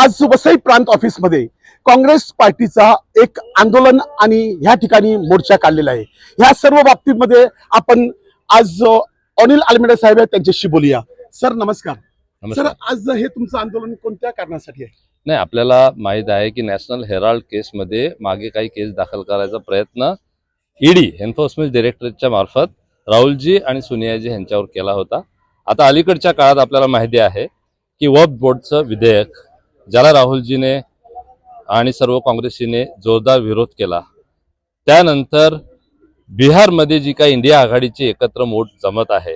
आज वसई प्रांत ऑफिसमध्ये काँग्रेस पार्टीचा एक आंदोलन आणि ह्या ठिकाणी मोर्चा काढलेला आहे. ह्या सर्व बाबतीमध्ये आपण आज अनिल आलमेडे साहेब आहेत त्यांच्याशी बोलूया. सर नमस्कार. सर आज हे तुमचं आंदोलन कोणत्या कारणासाठी आहे? नाही आपल्याला माहीत आहे की नॅशनल हेराल्ड केसमध्ये मागे काही केस दाखल करायचा प्रयत्न ईडी एन्फोर्समेंट डिरेक्टरेटच्या मार्फत राहुलजी आणि सोनियाजी यांच्यावर केला होता. आता अलीकडच्या काळात आपल्याला माहिती आहे की वक्फ बोर्डचं विधेयक ज्याला राहुलजीने आणि सर्व काँग्रेसीने जोरदार विरोध केला. त्यानंतर बिहारमध्ये जी काही इंडिया आघाडीची एकत्र मोठ जमत आहे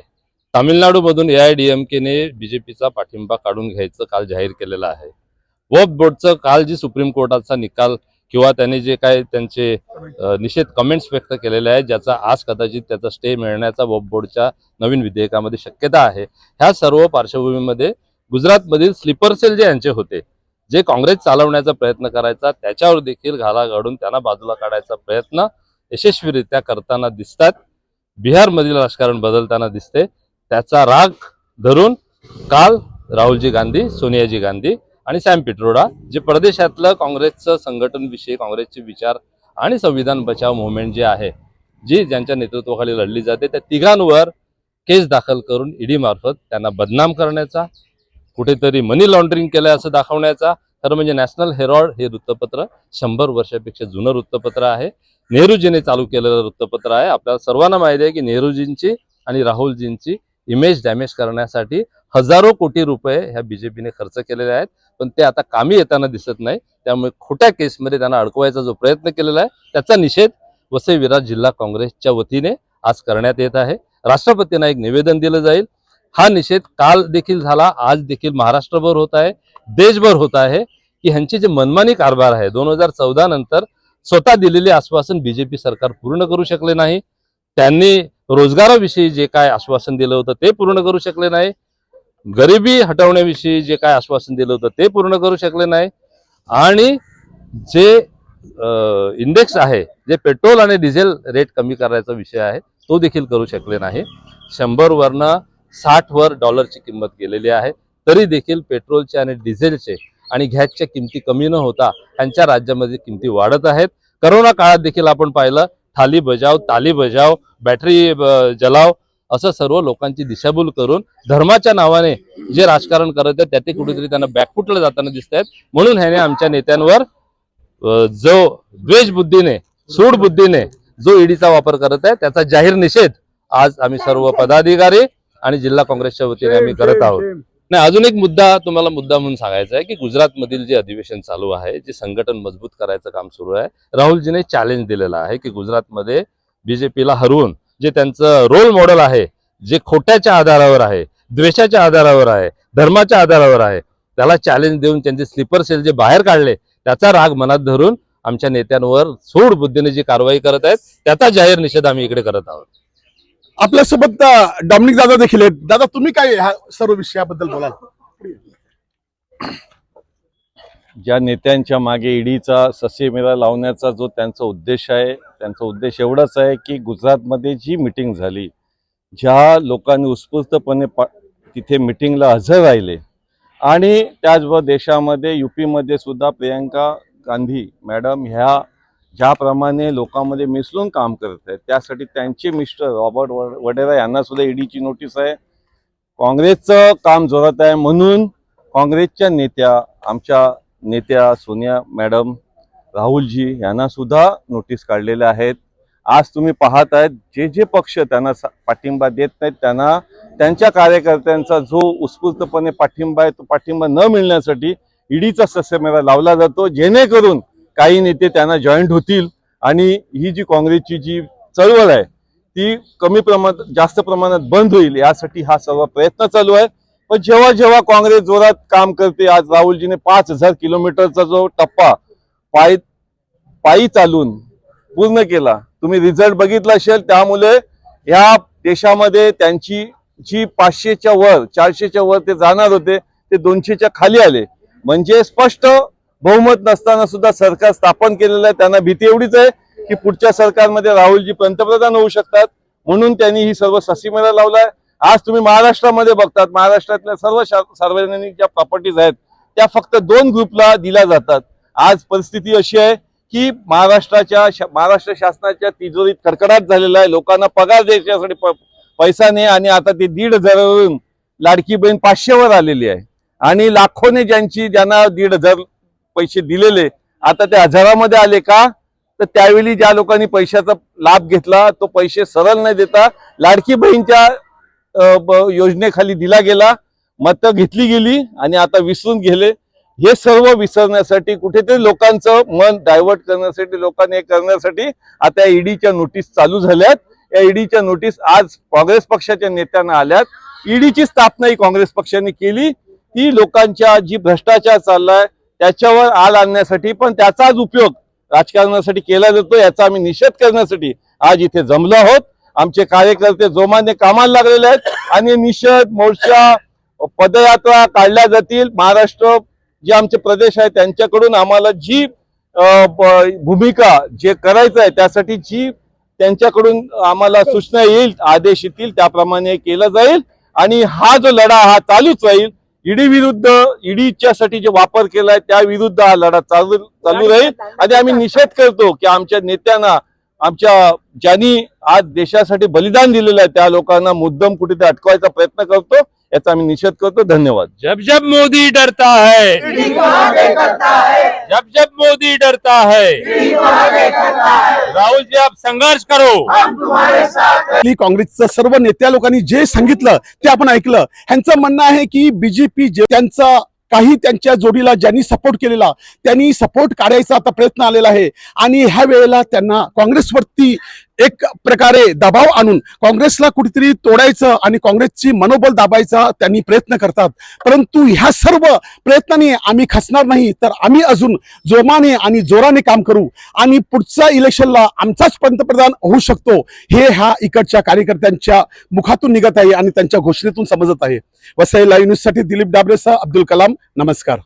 तामिळनाडूमधून ए आय डी एम केने बीजेपीचा पाठिंबा काढून घ्यायचं काल जाहीर केलेलं आहे. वफ बोर्डचं काल जी सुप्रीम कोर्टाचा निकाल किंवा त्यांनी जे काय त्यांचे निषेध कमेंट्स व्यक्त केलेले आहेत ज्याचा आज कदाचित त्याचा स्टे मिळण्याचा वफ बोर्डच्या नवीन विधेयकामध्ये शक्यता आहे. ह्या सर्व पार्श्वभूमीमध्ये गुजरातमधील स्लीपर सेल जे यांचे होते जे काँग्रेस चालवण्याचा प्रयत्न करायचा त्याच्यावर देखील घाला घालून त्यांना बाजूला काढायचा प्रयत्न यशस्वीरित्या करताना दिसतात. बिहारमधील राजकारण बदलताना दिसते. त्याचा राग धरून काल राहुलजी गांधी सोनियाजी गांधी आणि सॅम पिट्रोडा जे प्रदेशातलं काँग्रेसचं संघटनविषयी काँग्रेसचे विचार आणि संविधान बचाव मुवमेंट जे आहे जी ज्यांच्या नेतृत्वाखाली लढली जाते त्या तिघांवर केस दाखल करून ईडी मार्फत त्यांना बदनाम करण्याचा कुठेतरी मनी लॉन्ड्रिंग केलं असं दाखवण्याचा. खरं म्हणजे नॅशनल हेरॉल्ड हे वृत्तपत्र शंभर वर्षापेक्षा जुनं वृत्तपत्र आहे. नेहरूजीने चालू केलेलं वृत्तपत्र आहे. आपल्याला सर्वांना माहिती आहे की नेहरूजींची आणि राहुलजींची इमेज डॅमेज करण्यासाठी हजारो कोटी रुपये ह्या बीजेपीने खर्च केलेले आहेत. पण ते आता कामी येताना दिसत नाही. त्यामुळे खोट्या केसमध्ये त्यांना अडकवायचा जो प्रयत्न केलेला आहे त्याचा निषेध वसई विराट जिल्हा काँग्रेसच्या वतीने आज करण्यात येत आहे. राष्ट्रपतींना एक निवेदन दिलं जाईल. हा निषेध काल देखील झाला आज देखील महाराष्ट्रभर होत आहे देशभर होत आहे की ह्यांचे जे मनमानी कारभार आहे दोन हजार चौदा नंतर स्वतः दिलेले आश्वासन बीजेपी सरकार पूर्ण करू शकले नाही. त्यांनी रोजगाराविषयी जे काय आश्वासन दिलं होतं ते पूर्ण करू शकले नाही. गरिबी हटवण्याविषयी जे काय आश्वासन दिलं होतं ते पूर्ण करू शकले नाही. आणि जे इंडेक्स आहे जे पेट्रोल आणि डिझेल रेट कमी करायचा विषय आहे तो देखील करू शकले नाही. शंभर साठ वर डॉलरची किंमत गेलेली आहे. तरी देखील पेट्रोलचे आणि डिझेलचे आणि गॅसच्या किमती कमी न होता त्यांच्या राज्यामध्ये किमती वाढत आहेत. करोना काळात देखील आपण पाहिलं थाली बजाव ताली बजाव बॅटरी जलाव असं सर्व लोकांची दिशाभूल करून धर्माच्या नावाने जे राजकारण करत आहेत त्याते कुठेतरी त्यांना बॅकफुटलं जाताना दिसत आहेत. म्हणून ह्याने आमच्या नेत्यांवर जो द्वेष बुद्धीने सूड बुद्धीने जो ईडीचा वापर करत आहे त्याचा जाहीर निषेध आज आम्ही सर्व पदाधिकारी आणि जिल्हा काँग्रेसच्या वतीने आम्ही करत आहोत. नाही अजून एक मुद्दा तुम्हाला मुद्दा म्हणून सांगायचा आहे की गुजरातमधील जे अधिवेशन चालू आहे जे संघटन मजबूत करायचं काम सुरू आहे राहुलजीने चॅलेंज दिलेलं आहे की गुजरातमध्ये बीजेपीला हरवून जे त्यांचं रोल मॉडेल आहे जे खोट्याच्या आधारावर आहे द्वेषाच्या आधारावर आहे धर्माच्या आधारावर आहे त्याला चॅलेंज देऊन त्यांचे स्लीपर सेल जे बाहेर काढले त्याचा राग मनात धरून आमच्या नेत्यांवर सूड बुद्धीने जी कारवाई करत आहेत त्याचा जाहीर निषेध आम्ही इकडे करत आहोत. आपल्यासोबत डॉमिनिक दादा देखील आहेत. दादा तुम्ही काय ह्या सर्व विषयाबद्दल बोलाल? ज्या नेत्यांच्या मागे ईडीचा ससेमेरा लावण्याचा जो त्यांचा उद्देश आहे त्यांचा उद्देश एवढाच आहे की गुजरातमध्ये जी मिटिंग झाली ज्या लोकांनी उत्स्फूर्तपणे पा तिथे मिटिंगला हजर राहिले आणि त्याचबरोबर देशामध्ये यूपीमध्ये सुद्धा प्रियंका गांधी मॅडम ह्या ज्याप्रमाणे लोकांमध्ये मिसळून काम करत आहेत त्यासाठी त्यांचे मिस्टर रॉबर्ट वडेरा यांना सुद्धा ईडीची नोटीस आहे. काँग्रेसचं काम जोरात आहे म्हणून काँग्रेसच्या नेत्या आमच्या नेत्या सोनिया मॅडम राहुलजी यांना सुद्धा नोटीस काढलेल्या आहेत. आज तुम्ही पाहत आहेत जे जे पक्ष त्यांना सा- पाठिंबा देत नाहीत त्यांना त्यांच्या कार्यकर्त्यांचा जो उत्स्फूर्तपणे पाठिंबा आहे तो पाठिंबा न मिळण्यासाठी ईडीचा सस्यमेळा लावला जातो जेणेकरून काही नेते त्यांना जॉईंट होतील आणि ही जी काँग्रेसची जी चळवळ आहे ती कमी प्रमाणात जास्त प्रमाणात बंद होईल यासाठी हा सर्व प्रयत्न चालू आहे. पण जेव्हा जेव्हा काँग्रेस जोरात काम करते आज राहुलजीने पाच हजार किलोमीटरचा जो टप्पा पायी पायी चालून पूर्ण केला तुम्ही रिझल्ट बघितला असेल त्यामुळे या देशामध्ये त्यांची जी पाचशेच्या वर चारशेच्या वर ते जाणार होते ते दोनशेच्या खाली आले. म्हणजे स्पष्ट बहुमत नसताना सुद्धा सरकार स्थापन केलेलं आहे. त्यांना भीती एवढीच आहे की पुढच्या सरकारमध्ये राहुलजी पंतप्रधान होऊ शकतात. म्हणून त्यांनी ही सर्व ससीमेला लावलाय. आज तुम्ही महाराष्ट्रामध्ये बघतात. महाराष्ट्रातल्या सर्व सार्वजनिक ज्या प्रॉपर्टीज आहेत त्या फक्त दोन ग्रुपला दिल्या जातात. आज परिस्थिती अशी आहे की महाराष्ट्राच्या शा- महाराष्ट्र शासनाच्या तिजोरीत कडकडाट झालेला आहे. लोकांना पगार द्यायच्यासाठी प- पैसा नाही आणि आता ते दीड हजारावरून लाडकी बहीण पाचशेवर आलेली आहे. आणि लाखोने ज्यांची ज्यांना दीड हजार पैसे दिलेले. आता ते हजारामध्ये आले का? तर त्यावेळी ज्या लोकांनी पैशाचा लाभ घेतला तो पैसे सरळ नाही देता लाडकी बहीणच्या योजनेखाली दिला गेला. मतं घेतली गेली आणि आता विसरून गेले. हे सर्व विसरण्यासाठी कुठेतरी लोकांचं मन डायव्हर्ट करण्यासाठी लोकांनी हे करण्यासाठी आता ईडीच्या नोटीस चालू झाल्यात. या ईडीच्या नोटीस आज काँग्रेस पक्षाच्या नेत्यांना आल्यात. ईडीची स्थापना ही काँग्रेस पक्षाने केली. ती लोकांच्या जी भ्रष्टाचार चाललाय त्याच्यावर आळ आणण्यासाठी पण त्याचाच उपयोग राजकारणासाठी केला जातो याचा आम्ही निषेध करण्यासाठी आज इथे जमलो आहोत. आमचे कार्यकर्ते जोमाने कामाला लागलेले आहेत आणि निषेध मोर्चा पदयात्रा काढल्या जातील. महाराष्ट्र जे आमचे प्रदेश आहे त्यांच्याकडून आम्हाला जी भूमिका जे करायचं आहे त्यासाठी जी त्यांच्याकडून आम्हाला सूचना येईल आदेश येतील त्याप्रमाणे केलं जाईल. आणि हा जो लढा हा चालूच राहील. ईडी विरुद्ध ईडीच्या साठी जे वापर केलाय त्या विरुद्ध हा लढा चालू चालू राहील. आणि आम्ही निषेध करतो की आमच्या नेत्यांना आमच्या ज्यांनी आज देशासाठी बलिदान दिलेलं आहे त्या लोकांना मुद्दम कुठेतरी अटकवायचा प्रयत्न करतो. याचा आम्ही निषेध करतो. धन्यवाद. जब जब मोदी डरता है। जब जब मोदी डरता है। राहुल जी आप संघर्ष करो। आपली काँग्रेसचं सर्व नेत्या लोकांनी जे सांगितलं ते आपण ऐकलं. ह्यांचं म्हणणं आहे की बीजेपी जे त्यांचा काही त्यांच्या जोडीला ज्यांनी सपोर्ट केलेला त्यांनी सपोर्ट काढायचा आता प्रयत्न आलेला आहे. आणि ह्या वेळेला त्यांना काँग्रेसवरती एक प्रकारे दबाव आणून काँग्रेसला कुठेतरी तोडायचं आणि काँग्रेसची मनोबल दाबायचा त्यांनी प्रयत्न करतात. परंतु ह्या सर्व प्रयत्नाने आम्ही खसणार नाही तर आम्ही अजून जोमाने आणि जोराने काम करू आणि पुढच्या इलेक्शनला आमचाच पंतप्रधान होऊ शकतो हे ह्या इकडच्या कार्यकर्त्यांच्या मुखातून निघत आहे आणि त्यांच्या घोषणेतून समजत आहे. वसई लाईव्ह न्यूजसाठी दिलीप डाबरेसह अब्दुल कलाम नमस्कार.